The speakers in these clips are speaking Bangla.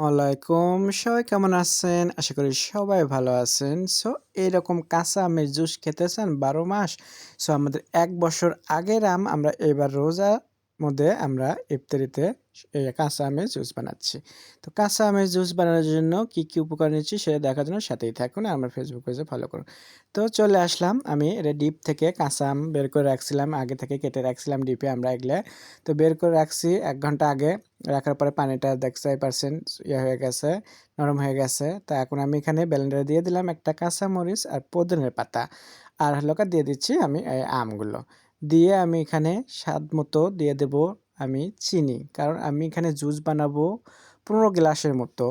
আলাইকুম সবাই কেমন আছেন? আশা করি সবাই ভালো আছেন। সো, এরকম কাঁচা আমের জুস খেতেছেন বারো মাস। সো, আমাদের এক বছর আগের আম আমরা এবার রোজা মধ্যে আমরা ইফতারিতে কাঁচা আমের জুস বানাচ্ছি। তো কাঁচা আমের জুস বানানোর জন্য কি কি উপকার নিচ্ছি সেটা দেখার জন্য সাথেই থাকুন আমার ফেসবুক পেজে ফলো করুন। তো চলে আসলাম আমি এটা ডিপ থেকে কাঁচা আম বের করে রাখছিলাম, আগে থেকে কেটে রাখছিলাম ডিপে আমরা এগুলো। তো বের করে রাখছি, এক ঘণ্টা আগে রাখার পরে পানিটা দেখতে পারছেন ইয়ে হয়ে গেছে, নরম হয়ে গেছে। তা এখন আমি এখানে ব্লেন্ডারে দিয়ে দিলাম একটা কাঁচা মরিচ আর পুদিনের পাতা। আর হলোকা দিয়ে দিচ্ছি আমি এই আমগুলো। দিয়ে আমি এখানে স্বাদ মতো দিয়ে দেব আমি চিনি। কারণ আমি এখানে জুস বানাবো পনেরো গ্লাসের মতো।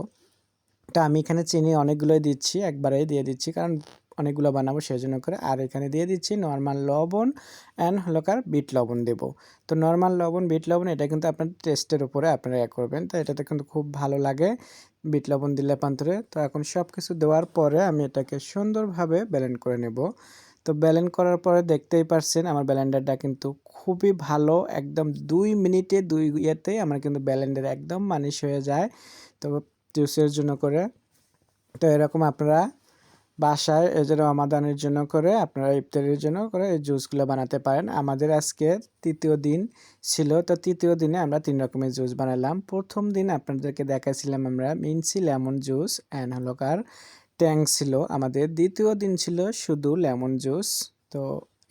তা আমি এখানে চিনি অনেকগুলোই দিচ্ছি, একবারেই দিয়ে দিচ্ছি কারণ অনেকগুলো বানাবো সেই জন্য করে। আর এখানে দিয়ে দিচ্ছি নর্মাল লবণ অ্যান্ড হলোকার বিট লবণ দেব। তো নর্মাল লবণ, বিট লবণ এটা কিন্তু আপনার টেস্টের উপরে আপনারা ইয়ে করবেন। তো এটাতে কিন্তু খুব ভালো লাগে বিট লবণ দিলে পান্তরে। তো এখন সব কিছু দেওয়ার পরে আমি এটাকে সুন্দরভাবে ব্যালেন্ড করে নেব। তো ব্যালেন্ড করার পরে দেখতেই পারছেন আমার ব্যালেন্ডারটা কিন্তু খুবই ভালো, একদম দুই মিনিটে দুই ইয়েতেই আমার কিন্তু ব্যালেন্ডার একদম মানিশ হয়ে যায়। তো জুসের জন্য করে, তো এরকম আপনারা বাসায় এই যে রমাদানের জন্য করে, আপনারা ইফতারের জন্য করে এই জুসগুলো বানাতে পারেন। আমাদের আজকে তৃতীয় দিন ছিল, তো তৃতীয় দিনে আমরা তিন রকমের জুস বানালাম। প্রথম দিন আপনাদেরকে দেখাছিলাম আমরা মিনসি লেমন জুস অ্যান্ড হলোকার ট্যাং ছিল। আমাদের দ্বিতীয় দিন ছিল শুধু লেমন জুস। তো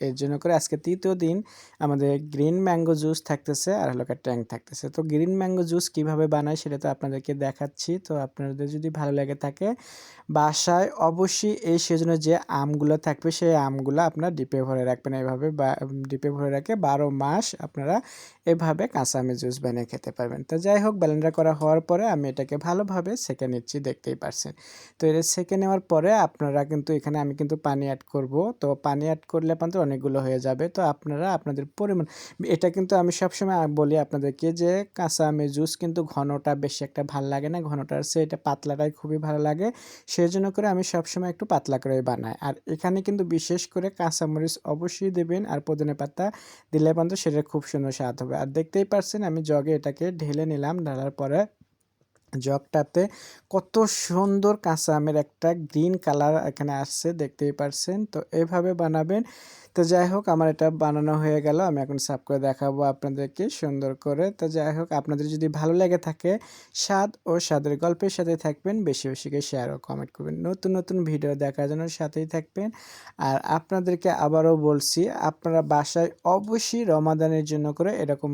এর জন্য করে আজকে তৃতীয় দিন আমাদের গ্রিন ম্যাঙ্গো জুস থাকতেছে আর হলো ট্যাঙ্ক থাকতেছে। তো গ্রিন ম্যাঙ্গো জুস কীভাবে বানায় সেটা তো আপনাদেরকে দেখাচ্ছি। তো আপনাদের যদি ভালো লাগে থাকে, বাসায় অবশ্যই এই সেজন্য যে আমগুলো থাকবে, সেই আমগুলো আপনার ডিপে ভরে রাখবেন এইভাবে বা ডিপে ভরে রাখে বারো মাস আপনারা এভাবে কাঁচা আমের জুস বানিয়ে খেতে পারবেন। তো যাই হোক ব্যালেন্ডার করা হওয়ার পরে আমি এটাকে ভালোভাবে সেকে নিচ্ছি, দেখতেই পারছেন। তো এটা সেকে নেওয়ার পরে আপনারা কিন্তু এখানে আমি কিন্তু পানি অ্যাড করব। তো পানি অ্যাড করলে কিন্তু অনেকগুলো হয়ে যাবে। তো আপনারা আপনাদের পরিমাণ, এটা কিন্তু আমি সবসময় বলি আপনাদেরকে যে কাঁচা আমের জুস কিন্তু ঘনটা বেশি একটা ভালো লাগে না। ঘনটার সে এটা পাতলাটাই খুবই ভালো লাগে। সেই জন্য করে আমি সবসময় একটু পাতলা করে বানাই। আর এখানে কিন্তু বিশেষ করে কাঁচামরিচ অবশ্যই দেবেন আর পুদিনা পাতা দিলে পর্যন্ত সেটা খুব সুন্দর স্বাদ হবে। আর দেখতেই পারছেন আমি জগে এটাকে ঢেলে নিলাম, ঢালার পরে জগটাতে কত সুন্দর কাঁচা আমের একটা গ্রিন কালার এখানে আসছে, দেখতেই পারছেন। তো এভাবে বানাবেন। তো যাই হোক, আমার এটা বানানো হয়ে গেল। আমি এখন সাফ করে দেখাবো আপনাদেরকে সুন্দর করে। তো যাই হোক, আপনাদের যদি ভালো লেগে থাকে, স্বাদ ও স্বাদের গল্পের সাথে থাকবেন। বেশি বেশি করে শেয়ার ও কমেন্ট করবেন। নতুন নতুন ভিডিও দেখার জন্য সাথেই থাকবেন। আর আপনাদেরকে আবারও বলছি, আপনারা বাসায় অবশ্যই রমাদানের জন্য করে এরকম